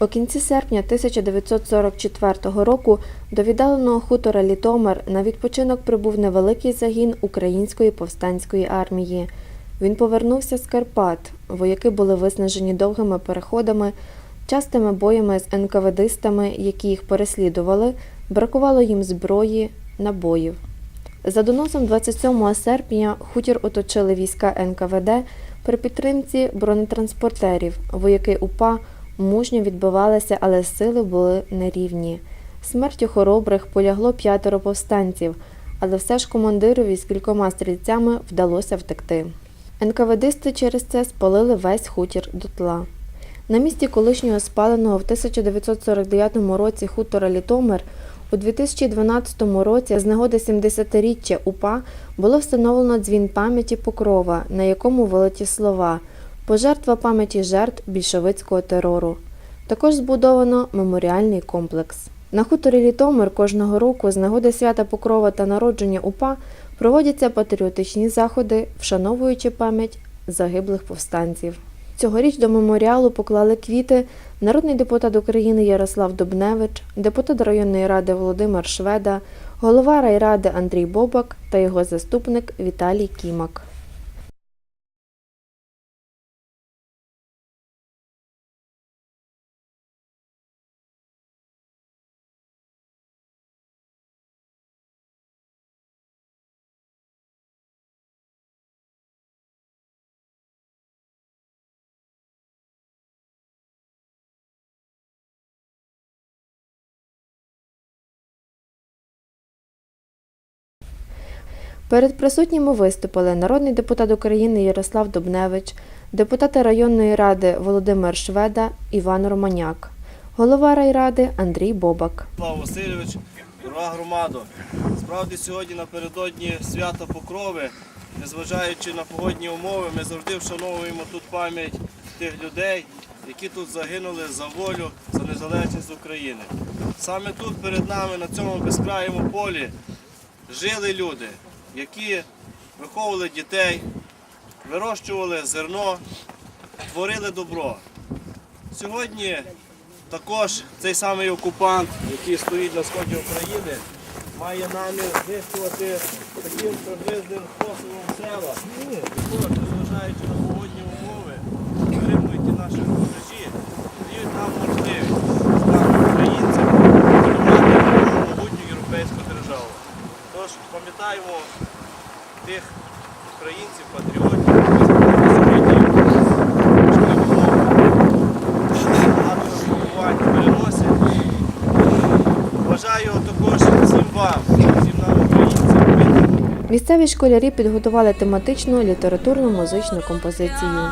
У кінці серпня 1944 року до віддаленого хутора Літомер на відпочинок прибув невеликий загін Української повстанської армії. Він повернувся з Карпат. Вояки були виснажені довгими переходами, частими боями з НКВДистами, які їх переслідували, бракувало їм зброї, набоїв. За доносом 27 серпня хутір оточили війська НКВД при підтримці бронетранспортерів. Вояки УПА мужньо відбивалися, але сили були нерівні. Смертю хоробрих полягло п'ятеро повстанців, але все ж командирові з кількома стрільцями вдалося втекти. НКВДисти через це спалили весь хутір дотла. На місці колишнього спаленого в 1949 році хутора Літомир у 2012 році з нагоди 70-річчя УПА було встановлено дзвін пам'яті Покрова, на якому вилиті слова Пожертва пам'яті жертв більшовицького терору. Також збудовано меморіальний комплекс. На хуторі Літомир кожного року з нагоди свята Покрова та народження УПА проводяться патріотичні заходи, вшановуючи пам'ять загиблих повстанців. Цьогоріч до меморіалу поклали квіти народний депутат України Ярослав Дубневич, депутат районної ради Володимир Шведа, голова райради Андрій Бобак та його заступник Віталій Кімак. Перед присутніми виступили народний депутат України Ярослав Дубневич, депутати районної ради Володимир Шведа, Іван Романяк, голова райради Андрій Бобак. Слава Васильович, дорога громадо. Справді сьогодні напередодні свята Покрови, незважаючи на погодні умови, ми завжди вшановуємо тут пам'ять тих людей, які тут загинули за волю, за незалежність України. Саме тут перед нами, на цьому безкраєму полі, жили люди, які виховували дітей, вирощували зерно, творили добро. Сьогодні також цей самий окупант, який стоїть на сході України, має намір знищувати таким приблизним способом села. Тож пам'ятаємо тих українців, патріотів, які переносять. Бажаю також всім вам, всім нам українцям, Місцеві школярі підготували тематичну літературно-музичну композицію.